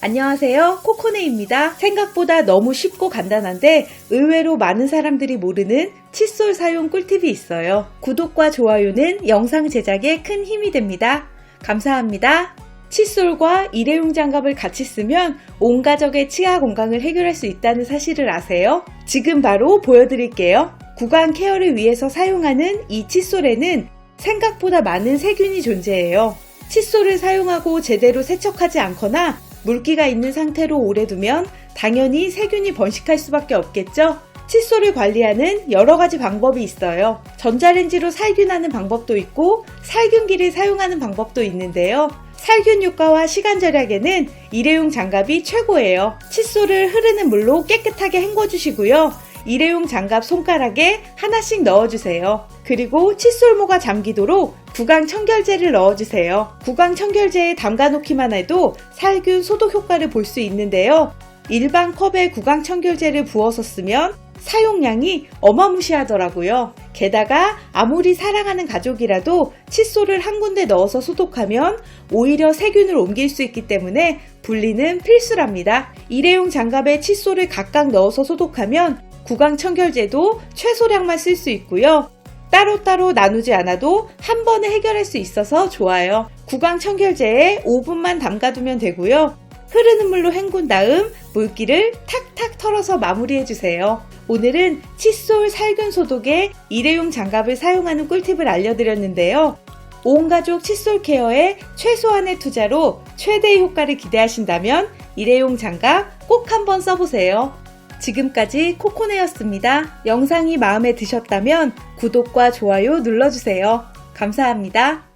안녕하세요. 코코네입니다. 생각보다 너무 쉽고 간단한데 의외로 많은 사람들이 모르는 칫솔 사용 꿀팁이 있어요. 구독과 좋아요는 영상 제작에 큰 힘이 됩니다. 감사합니다. 칫솔과 일회용 장갑을 같이 쓰면 온 가족의 치아 건강을 해결할 수 있다는 사실을 아세요? 지금 바로 보여드릴게요. 구강 케어를 위해서 사용하는 이 칫솔에는 생각보다 많은 세균이 존재해요. 칫솔을 사용하고 제대로 세척하지 않거나 물기가 있는 상태로 오래 두면 당연히 세균이 번식할 수밖에 없겠죠? 칫솔을 관리하는 여러 가지 방법이 있어요. 전자레인지로 살균하는 방법도 있고 살균기를 사용하는 방법도 있는데요. 살균 효과와 시간 절약에는 일회용 장갑이 최고예요. 칫솔을 흐르는 물로 깨끗하게 헹궈주시고요. 일회용 장갑 손가락에 하나씩 넣어주세요. 그리고 칫솔모가 잠기도록 구강 청결제를 넣어주세요. 구강 청결제에 담가놓기만 해도 살균 소독 효과를 볼 수 있는데요. 일반 컵에 구강 청결제를 부어서 쓰면 사용량이 어마무시하더라고요. 게다가 아무리 사랑하는 가족이라도 칫솔을 한 군데 넣어서 소독하면 오히려 세균을 옮길 수 있기 때문에 분리는 필수랍니다. 일회용 장갑에 칫솔을 각각 넣어서 소독하면 구강 청결제도 최소량만 쓸 수 있고요. 따로따로 나누지 않아도 한 번에 해결할 수 있어서 좋아요. 구강 청결제에 5분만 담가두면 되고요. 흐르는 물로 헹군 다음 물기를 탁탁 털어서 마무리해주세요. 오늘은 칫솔 살균 소독에 일회용 장갑을 사용하는 꿀팁을 알려드렸는데요. 온 가족 칫솔 케어에 최소한의 투자로 최대의 효과를 기대하신다면 일회용 장갑 꼭 한번 써보세요. 지금까지 코코네였습니다. 영상이 마음에 드셨다면 구독과 좋아요 눌러주세요. 감사합니다.